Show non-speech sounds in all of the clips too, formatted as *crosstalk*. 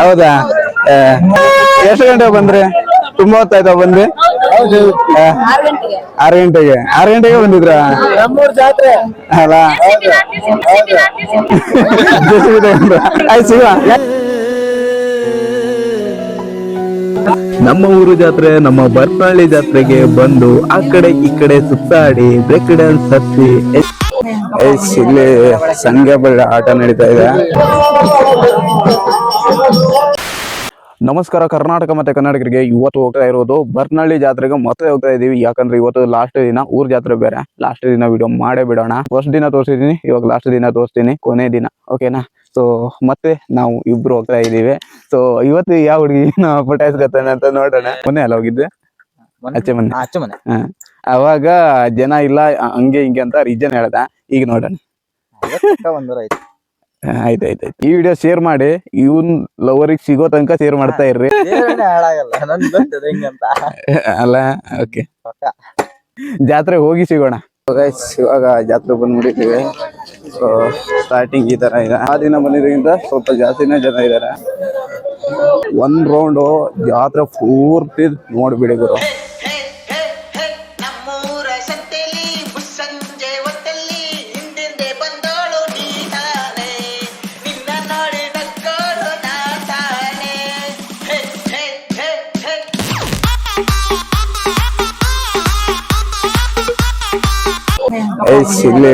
ಹೌದಾ? ಎಷ್ಟು ಗಂಟೆ ಬಂದ್ರಿ? ತುಂಬಾ ಹೊತ್ತಾಯ್ತಾ ಬಂದ್ರಿ? ಆರು ಗಂಟೆಗೆ. ಆರು ಗಂಟೆಗೆ. ಬಂದಿದ್ರ? ನಮ್ಮೂರ್ ಜಾತ್ರೆ. ಅಲ್ಲ. ಆಯ್ತು ಸಿಗುವ. ನಮ್ಮ ಊರು ಜಾತ್ರೆ ನಮ್ಮ ಬರ್ನಳ್ಳಿ ಜಾತ್ರೆಗೆ ಬಂದು ಆ ಕಡೆ ಈ ಕಡೆ ಸುತ್ತಾಡಿ ಬ್ರೇಕ್ ಡ್ಯಾನ್ಸ್ ಹಚ್ಚಿ ಇಲ್ಲಿ ಸಂಘ ಬಳ್ಳಿ ಆಟ ನಡೀತಾ ಇದೆ. ನಮಸ್ಕಾರ ಕರ್ನಾಟಕ ಮತ್ತೆ ಕನ್ನಡಿಗರಿಗೆ. ಇವತ್ತು ಹೋಗ್ತಾ ಇರೋದು ಬರ್ನಳ್ಳಿ ಜಾತ್ರೆಗೆ ಮತ್ತೆ ಹೋಗ್ತಾ ಇದೀವಿ. ಯಾಕಂದ್ರೆ ಇವತ್ತು ಲಾಸ್ಟ್ ದಿನ ಊರ್ ಜಾತ್ರೆ ಬೇರೆ. ಲಾಸ್ಟ್ ದಿನ ವಿಡಿಯೋ ಮಾಡೇ ಬಿಡೋಣ. ಫಸ್ಟ್ ದಿನ ತೋರಿಸಿದೀನಿ ಇವಾಗ ಲಾಸ್ಟ್ ದಿನ ತೋರಿಸ್ತೀನಿ ಕೊನೆ ದಿನ. ಓಕೆನಾ ಸೊ ಮತ್ತೆ ನಾವು ಇಬ್ರು ಹೋಗ್ತಾ ಇದೀವಿ. ಸೊ ಇವತ್ತು ಯಾವ ಹುಡುಗಿ ಪಟಾಯಿಸ್ಕೊತಾನೆ ಅಂತ ನೋಡೋಣ. ಮೊನ್ನೆ ಅಲ್ಲ ಹೋಗಿದ್ದೆ? ಆಚೆ ಮನೆ ಆಚೆ ಮನೆ ಹ. ಅವಾಗ ಜನ ಇಲ್ಲ ಹಂಗೆ ಹಿಂಗೆ ಅಂತ ರೀಸನ್ ಹೇಳ್ದ. ಈಗ ನೋಡೋಣ. ಆಯ್ತು. ಈ ವಿಡಿಯೋ ಶೇರ್ ಮಾಡಿ ಇವನ್ ಲವರಿಗೆ ಸಿಗೋ ತನಕ ಶೇರ್ ಮಾಡ್ತಾ ಇರ್ರಿ. *laughs* ಅಲ್ಲ ಓಕೆ ಜಾತ್ರೆ ಹೋಗಿ ಸಿಗೋಣ. ಇವಾಗ ಜಾತ್ರೆ ಬಂದ್ಬಿಟ್ಟಿದ್ದೀವಿ. ಸೊ ಸ್ಟಾರ್ಟಿಂಗ್ ಈ ತರ ಇದೆ. ಆ ದಿನ ಬಂದಿದ್ದರಿಂದ ಸ್ವಲ್ಪ ಜಾಸ್ತಿನೇ ಜನ ಇದ್ದಾರೆ ಒಂದ್ ರೌಂಡು ಜಾತ್ರೆ ಪೂರ್ತಿ ನೋಡ್ಬಿಡಿ ಗುರು. ಐಸ್ ಇಲ್ಲಿ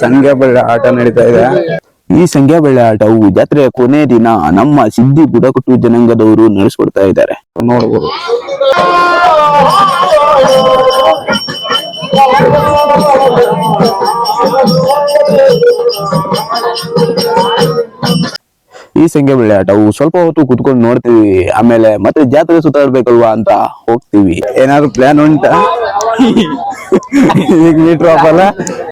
ಸಂಘ ಬಳ್ಳಿ ಆಟ ನಡೀತಾ ಇದೆ. ಈ ಸಂಖ್ಯಾ ಬೆಳ್ಳೆ ಆಟವು ಜಾತ್ರೆಯ ಕೊನೆ ದಿನ ನಮ್ಮ ಸಿದ್ದಿ ಬುಡಕಟ್ಟು ಜನಾಂಗದವರು ನಡೆಸ್ಕೊಡ್ತಾ ಇದ್ದಾರೆ. ನೋಡಬಹುದು ಈ ಸಂಖ್ಯೆ ಬೆಳೆ ಆಟವು ಸ್ವಲ್ಪ ಹೊತ್ತು ಕುತ್ಕೊಂಡು ನೋಡ್ತೀವಿ ಆಮೇಲೆ ಮತ್ತೆ ಜಾತ್ರೆ ಸುತ್ತಾಡ್ಬೇಕಲ್ವಾ ಅಂತ ಹೋಗ್ತೀವಿ. ಏನಾದ್ರು ಪ್ಲಾನ್ ಉಂಟಾ? ಈಗ ಮೀಟರ್ ಆಫ್ ಅಲ್ಲ.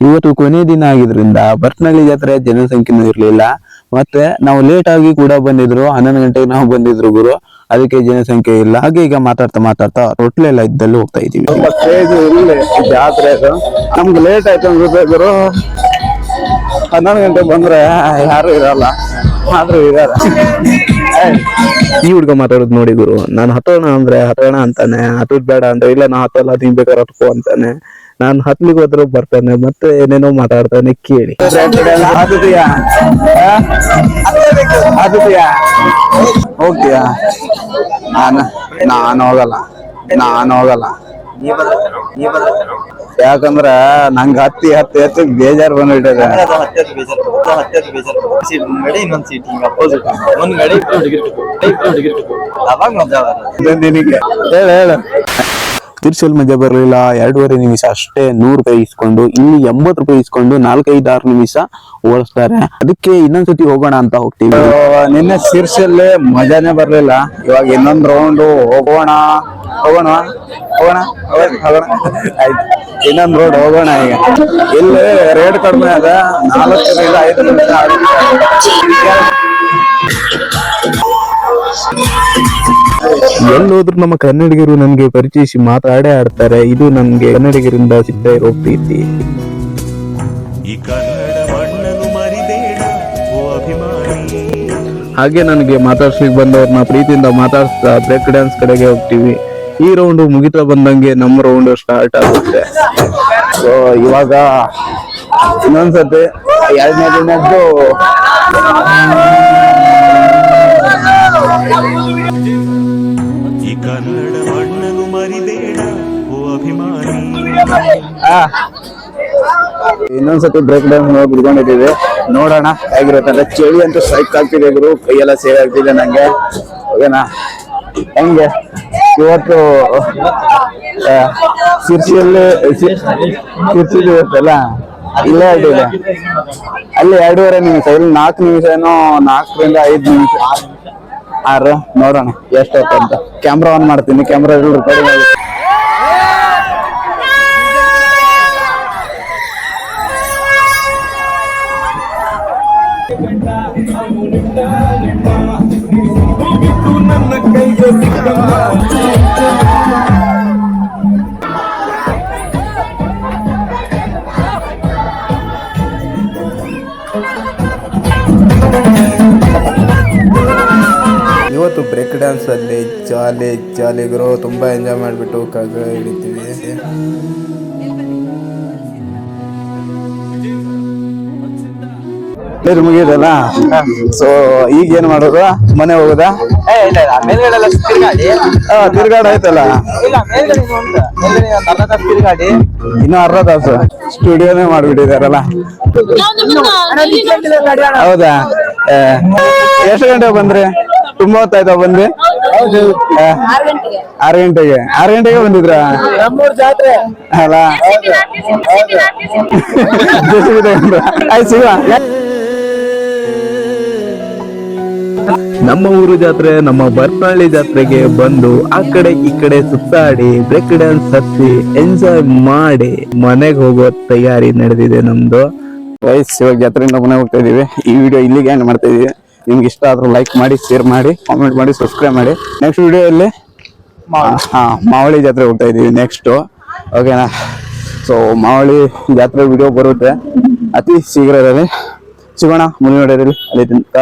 ಇವತ್ತು ಕೊನೆ ದಿನ ಆಗಿದ್ರಿಂದ ಬರ್ನಳ್ಳಿ ಜಾತ್ರೆ ಜನಸಂಖ್ಯೆನೂ ಇರಲಿಲ್ಲ. ಮತ್ತೆ ನಾವು ಲೇಟ್ ಆಗಿ ಕೂಡ ಬಂದಿದ್ರು. ಹನ್ನೊಂದು ಗಂಟೆಗೆ ನಾವು ಬಂದಿದ್ರು ಗುರು. ಅದಕ್ಕೆ ಜನಸಂಖ್ಯೆ ಇಲ್ಲ. ಹಾಗೆ ಈಗ ಮಾತಾಡ್ತಾ ಮಾತಾಡ್ತಾ ರೊಟ್ಲೆಲ್ಲ ಇದ್ದಲ್ಲಿ ಹೋಗ್ತಾ ಇದೀವಿ ಜಾತ್ರೆ ನಮ್ಗೆ ಲೇಟ್ ಆಯ್ತು ಗುರು. ಹನ್ನೊಂದು ಗಂಟೆ ಬಂದ್ರೆ ಯಾರು ಇರಲ್ಲ. ಆದ್ರೂ ಇದಾರೆ. ಈ ಹುಡ್ಗ ಮಾತಾಡೋದು ನೋಡಿ ಗುರು. ನಾನು ಹತ್ತೋಣ ಅಂದ್ರೆ ಹತ್ತೋಣ ಅಂತಾನೆ ಹತ್ತೋದ್ ಬೇಡ ಅಂದ್ರೆ ಇಲ್ಲ ನಾ ಹತ್ತಲ್ಲ ನೀನ್ ಬೇಕಾದ್ರೆ ಹತ್ಕೋ ಅಂತಾನೆ. ನಾನ್ ಹತ್ಲಿಕ್ಕೆ ಹೋದ್ರೆ ಬರ್ತಾನೆ ಮತ್ತೆ ಏನೇನೋ ಮಾತಾಡ್ತಾನೆ ಕೇಳಿ. ನಾನ್ ಹೋಗ್ತೀಯಾ? ನಾನು ನಾನು ಹೋಗಲ್ಲ. ನಾನು ಹೋಗಲ್ಲ. ಯಾಕಂದ್ರ ನಂಗ ಹತ್ತಿ ಹತ್ತಿ ಹತ್ತಿ ಬೇಜಾರ್ ಬಂದ್ಬಿಟ್ಟಿದೆ. ತಿರ್ಸಲ್ ಮಜಾ ಬರಲಿಲ್ಲ. ಎರಡೂವರೆ ನಿಮಿಷ ಅಷ್ಟೇ ನೂರು ರೂಪಾಯಿ ಇಸ್ಕೊಂಡು ಇಲ್ಲಿ ಎಂಬತ್ತು ರೂಪಾಯಿ ಇಸ್ಕೊಂಡು ನಾಲ್ಕೈದು ಆರು ನಿಮಿಷ ಓಡಿಸ್ತಾರೆ. ಅದಕ್ಕೆ ಇನ್ನೊಂದ್ಸತಿ ಹೋಗೋಣ ಅಂತ ಹೋಗ್ತೀವಿ. ನಿನ್ನೆ ಸಿರ್ಸಲ್ಲೇ ಮಜಾನೇ ಬರ್ಲಿಲ್ಲ. ಇವಾಗ ಇನ್ನೊಂದ್ ರೌಂಡ್ ಹೋಗೋಣ. ಹೋಗೋಣ ಹೋಗೋಣ ಹೋಗೋಣ ಹೋಗೋಣ. ಆಯ್ತು ಇನ್ನೊಂದ್ ರೋಡ್ ಹೋಗೋಣ ಈಗ. ಇಲ್ಲಿ ರೇಟ್ ಕಡಿಮೆ ಅದ ನಾಲ್ಕರಿಂದ ಐದು ನಿಮಿಷ ಎಲ್ಲೋದ್ರು ನಮ್ಮ ಕನ್ನಡಿಗರು ನನ್ಗೆ ಪರಿಚಯಿಸಿ ಮಾತಾಡೇ ಆಡ್ತಾರೆ. ಇದು ನನಗೆ ಕನ್ನಡಿಗರಿಂದ ಸಿದ್ಧ ಇರೋ ಪ್ರೀತಿ. ಈ ಕನ್ನಡ ಮಣ್ಣನ್ನು ಮರಿಬೇಡ ಓ ಅಭಿಮಾನಿ. ಹಾಗೆ ನನಗೆ ಮಾತಾಡ್ಸ್ಲಿಕ್ಕೆ ಬಂದವ್ರನ್ನ ಪ್ರೀತಿಯಿಂದ ಮಾತಾಡ್ಸ್ತಾ ಬ್ರೇಕ್ ಡ್ಯಾನ್ಸ್ ಕಡೆಗೆ ಹೋಗ್ತೀವಿ. ಈ ರೌಂಡ್ ಮುಗಿತಾ ಬಂದಂಗೆ ನಮ್ಮ ರೌಂಡ್ ಸ್ಟಾರ್ಟ್ ಆಗುತ್ತೆ. ಸೊ ಇವಾಗ ಇನ್ನೊಂದ್ಸತಿ ಎರಡನೇ ದಿನದ್ದು ಕನ್ನಡ ಮಣ್ಣನ್ನು ಮರಿಬೇಡ ಓ ಅಭಿಮಾನಿ. ಆ, ಇನ್ನೊಂದ್ಸತಿ ಬ್ರೇಕ್ ಡೌನ್ ಬಿಡ್ಕೊಂಡಿದ್ದೀವಿ ನೋಡೋಣ ಹೇಗಿರುತ್ತೆ ಅಂದ್ರೆ ಚಳಿ ಅಂತೂ ಸೈಕ್ ಆಗ್ತಿದೆ ಗುರು. ಕೈಯೆಲ್ಲ ಸೇವ್ ಆಗ್ತಿದೆ ನಂಗೆ. ಓಕೆನಾ? ಹೆಂಗೆ? ಇವತ್ತು ಶಿರ್ಸಿಯಲ್ಲಿ ಶಿರ್ಸಿಲಿ ಇವತ್ತಲ್ಲ ಇಲ್ಲೇ ಅಡ್ಡಿಲ್ಲ ಅಲ್ಲಿ ಎರಡೂವರೆ ನಿಮಿಷ, ಇಲ್ಲಿ ನಾಲ್ಕು ನಿಮಿಷ ಏನೋ ನಾಲ್ಕರಿಂದ ಐದು ನಿಮಿಷ. ಆರು, ನೋಡೋಣ ಎಷ್ಟೊತ್ತು ಅಂತ. ಕ್ಯಾಮ್ರಾ ಆನ್ ಮಾಡ್ತೀನಿ ಕ್ಯಾಮ್ರಾ ರೆಕಾರ್ಡಿಂಗ್ ಆಗುತ್ತೆ ನನ್ನ ಕೈಗೆ ಡ್ಯಾನ್ಸ್ ಅಲ್ಲಿ ಜಾಲಿ ಗ್ರೋ. ತುಂಬಾ ಎಂಜಾಯ್ ಮಾಡ್ಬಿಟ್ಟು ಕಗ ಹಿಡಿತೀವಿ. ಬೇರೆ ಮುಗಿಯೋದಲ್ಲ ಸೊ ಈಗ ಏನ್ ಮಾಡೋದು? ಮನೆ ಹೋಗೋದಾ? ತಿರುಗಾಡಿ. ಆಯ್ತಲ್ಲ? ಇನ್ನೂ ಅರ್ಧ ತಾಸು ಸ್ಟುಡಿಯೋನೇ ಮಾಡ್ಬಿಟ್ಟಿದಾರಲ್ಲ? ಹೌದಾ? ಎಷ್ಟು ಗಂಟೆಗೆ ಬಂದ್ರಿ? ತುಂಬಾ ಹೊತ್ತಾಯ್ತಾ ಬಂದ್ರಿ ಆ, ಆರು ಗಂಟೆಗೆ. ಆರು ಗಂಟೆಗೆ. ಬಂದಿದ್ರ? ಜಾತ್ರೆ. ಅಲ್ಲ? ಆಯ್ತು ಸಿಗುವ. ನಮ್ಮ ಊರು ಜಾತ್ರೆ ನಮ್ಮ ಬರ್ತನಹಳ್ಳಿ ಜಾತ್ರೆಗೆ ಬಂದು ಆ ಕಡೆ ಈ ಕಡೆ ಸುತ್ತಾಡಿ ಬ್ರೇಕ್ ಡ್ಯಾನ್ಸ್ ಹತ್ತಿ ಎಂಜಾಯ್ ಮಾಡಿ ಮನೆಗೆ ಹೋಗೋ ತಯಾರಿ ನಡೆದಿದೆ ನಮ್ದು. ವಯಸ್ಸು ಇವಾಗ ಜಾತ್ರೆಯಿಂದ ಮನೆ ಹೋಗ್ತಾ ಇದೀವಿ. ಈ ವಿಡಿಯೋ ಇಲ್ಲಿಗೆ ಎಂಡ್ ಮಾಡ್ತಾ ಇದೀವಿ. ನಿಮ್ಗೆ ಇಷ್ಟ ಆದ್ರೂ ಲೈಕ್ ಮಾಡಿ ಶೇರ್ ಮಾಡಿ ಕಾಮೆಂಟ್ ಮಾಡಿ ಸಬ್ಸ್ಕ್ರೈಬ್ ಮಾಡಿ. ನೆಕ್ಸ್ಟ್ ವಿಡಿಯೋಲ್ಲಿ ಹಾ ಮಾವಳಿ ಜಾತ್ರೆ ಹೋಗ್ತಾ ಇದೀವಿ ನೆಕ್ಸ್ಟ್ ಓಕೆನಾ ಸೊ ಮಾವಳಿ ಜಾತ್ರೆ ವಿಡಿಯೋ ಬರುತ್ತೆ. ಅತಿ ಶೀಘ್ರದಲ್ಲಿ ಸಿಗೋಣ ಮುಂದಿನ ವಿಡಿಯೋದಲ್ಲಿ ಅಲ್ಲಿ ತನಕ